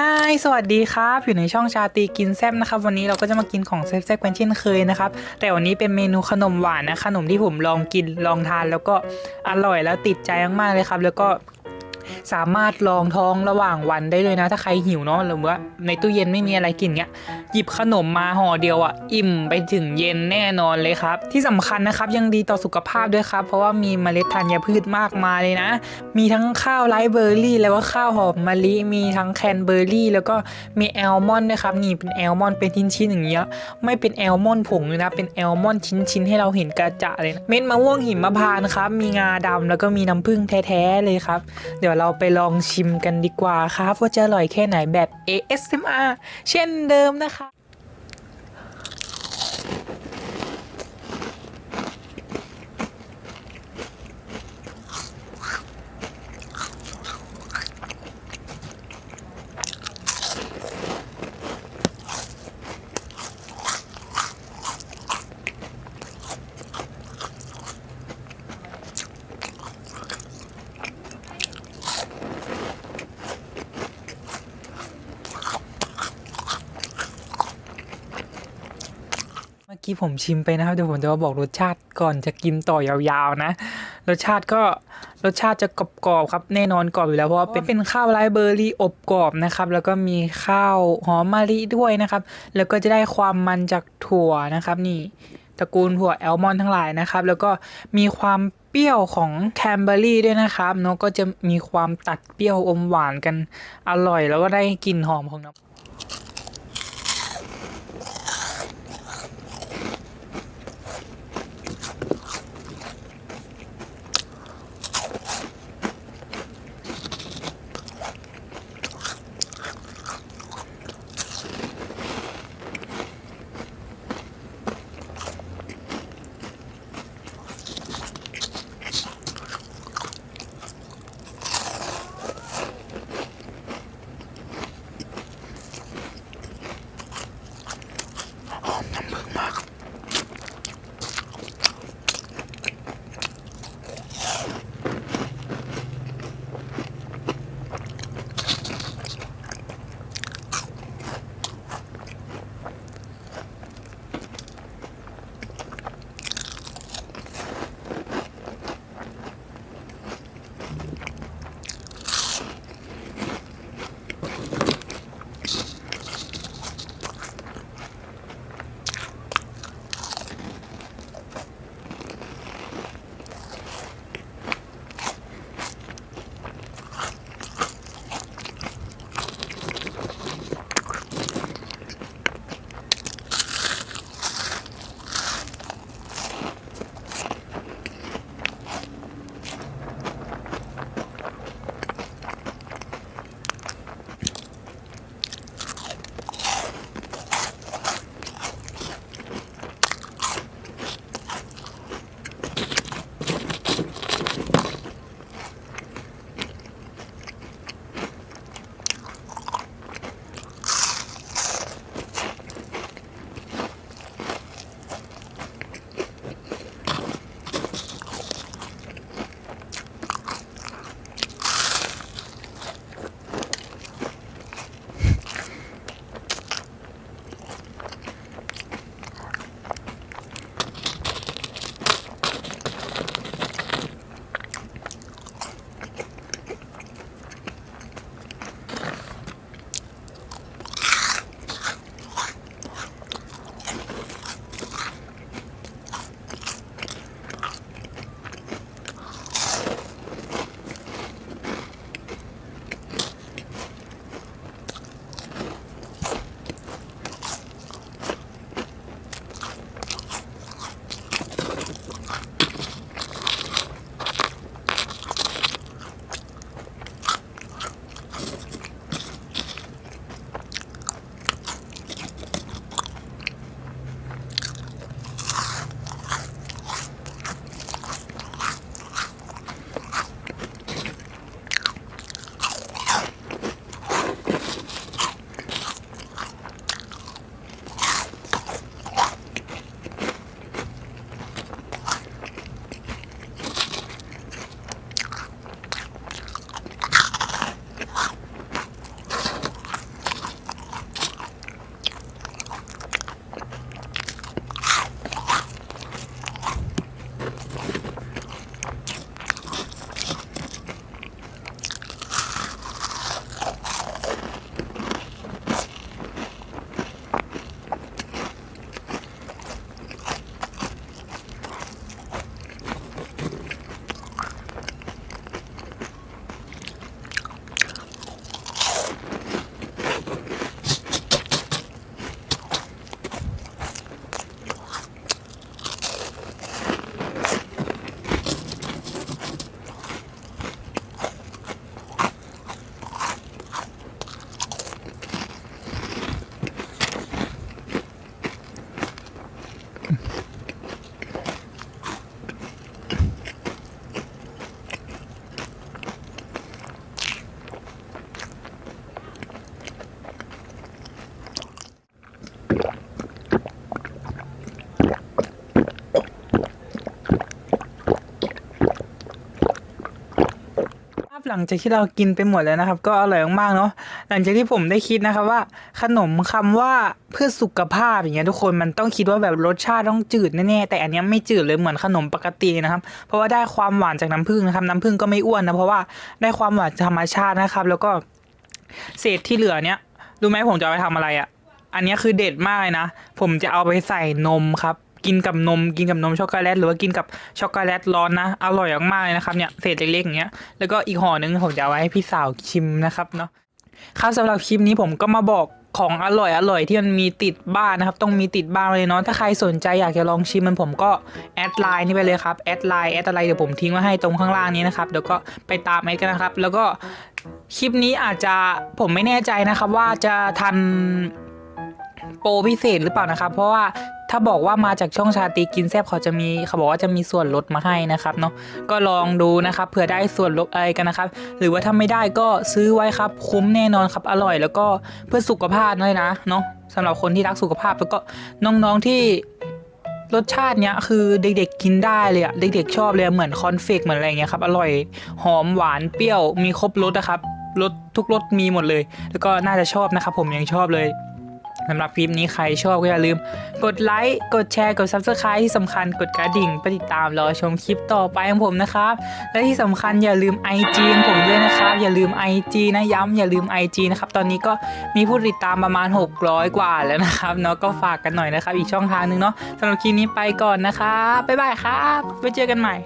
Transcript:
Hi สวัสดีครับ อยู่ในช่องชาตีกินแซบนะครับ วันนี้เราก็จะมากินของแซ่บๆกันเช่นเคยนะครับ แต่วันนี้เป็นเมนูขนมหวานนะขนมที่ผมลองกินลองทานแล้วก็อร่อยแล้วติดใจมากๆเลยครับ แล้วก็ สามารถรองท้องระหว่างวันได้เลยนะ ถ้าใครหิวเนาะหรือว่าในตู้เย็นไม่มีอะไรกินเงี้ยหยิบขนมมาห่อเดียวอะอิ่มไปถึงเย็นแน่นอนเลยครับ ที่สำคัญนะครับยังดีต่อสุขภาพด้วยครับ เพราะว่ามีเมล็ดธัญพืชมากมายเลยนะ มีทั้งข้าวไรเบอร์รี่ แล้วก็ข้าวหอมมะลิมีทั้งแคนเบอร์รี่ แล้วก็มีแอลมอนด์ด้วยครับนี่เป็นแอลมอนด์เป็นชิ้นๆอย่างเงี้ยไม่เป็นแอลมอนด์ผงเลยนะเป็นแอลมอนด์ชิ้นๆให้เราเห็นกระจะเลยนะเม็ดมะม่วงหิมพานต์ครับมีงาดำแล้วก็มีน้ำผึ้งแท้ๆเลยครับ เดี๋ยวเราไปลองชิมกันดีกว่าครับ ว่าจะอร่อยแค่ไหนแบบ ASMR เช่นเดิมนะคะ กี้ผมชิมไปนะครับเดี๋ยวผมจะมาบอกรสชาติก่อนจะกินต่อยาวๆนะ รสชาติก็รสชาติจะกรอบๆครับแน่นอนกรอบอยู่แล้วเพราะเป็นเป็นข้าวไรเบอร์รี่อบกรอบนะครับ แล้วก็มีข้าวหอมมะลิด้วยนะครับ แล้วก็จะได้ความมันจากถั่วนะครับ นี่ตระกูลถั่วแอลมอนทั้งหลายนะครับ แล้วก็มีความเปรี้ยวของแคนเบอร์รี่ด้วยนะครับเนาะก็จะมีความตัดเปรี้ยวอมหวานกันอร่อย แล้วก็ได้กลิ่นหอมของน้ำ หลังจากที่เรากินไปหมดแล้วนะครับ ก็อร่อยมากๆเนาะหลังจากที่ผมได้คิดนะครับว่า ขนมคำว่าเพื่อสุขภาพอย่างเงี้ยทุกคนมันต้องคิดว่าแบบรสชาติต้องจืดแน่ๆแต่อันเนี้ยไม่จืดเลยเหมือนขนมปกตินะครับ เพราะว่าได้ความหวานจากน้ำผึ้งนะครับน้ำผึ้งก็ไม่อ้วนนะเพราะว่าได้ความหวานธรรมชาตินะครับ แล้วก็เศษที่เหลือเนี้ยรู้ไหมผมจะเอาไปทำอะไรอะ่ะอันเนี้ยคือเด็ดมากเลยนะ ผมจะเอาไปใส่นมครับ กินกับนมกินกับนมช็อกโกแลตหรือว่ากินกับช็อกโกแลตร้อนนะ อร่อยมากๆเลยนะครับเนี่ยเศษเล็กๆอย่างเงี้ยแล้วก็อีกห่อหนึ่งผมจะเอาไว้ให้พี่สาวชิมนะครับเนาะครับสำหรับคลิปนี้ผมก็มาบอกของอร่อยอร่อยที่มันมีติดบ้านนะครับ ต้องมีติดบ้านเลยเนาะถ้าใครสนใจอยากจะลองชิมมันผมก็แอดไลน์นี่ไปเลยครับแอดไลน์แอดอะไรเดี๋ยวผมทิ้งไว้ให้ตรงข้างล่างนี้นะครับเดี๋ยวก็ไปตามแอดกันนะครับ แล้วก็คลิปนี้อาจจะผมไม่แน่ใจนะครับว่าจะทันโปรพิเศษหรือเปล่านะครับ เพราะว่า ถ้าบอกว่ามาจากช่องชาตรีกินแซบเขาจะมีเขาบอกว่าจะมีส่วนลดมาให้นะครับเนาะก็ลองดูนะครับเผื่อได้ส่วนลดอะไรกันนะครับ หรือว่าถ้าไม่ได้ก็ซื้อไว้ครับคุ้มแน่นอนครับอร่อย แล้วก็เพื่อสุขภาพด้วยนะเนาะสำหรับคนที่รักสุขภาพแล้วก็น้องๆที่รสชาติเนี้ยคือเด็กๆกินได้เลยอะเด็กๆชอบเลยเหมือนคอนเฟกเหมือนอะไรเงี้ยครับอร่อยหอมหวานเปรี้ยวมีครบรสนะครับรสทุกรสมีหมดเลย แล้วก็น่าจะชอบนะครับผมยังชอบเลย สำหรับคลิปนี้ใครชอบก็อย่าลืม กดไลค์ กดแชร์ กด Subscribe ที่สำคัญกดกระดิ่งไปติดตามรอชมคลิปต่อไปของผมนะครับ และที่สำคัญอย่าลืม IG ของผมด้วยนะครับ อย่าลืม IG นะย้ำอย่าลืม IG นะครับ ตอนนี้ก็มีผู้ติดตามประมาณ 600 กว่าแล้วนะครับเนาะก็ฝากกันหน่อยนะครับ อีกช่องทางหนึงเนาะสำหรับคลิปนี้ไปก่อนนะครับบ๊ายบายครับไว้เจอกันใหม่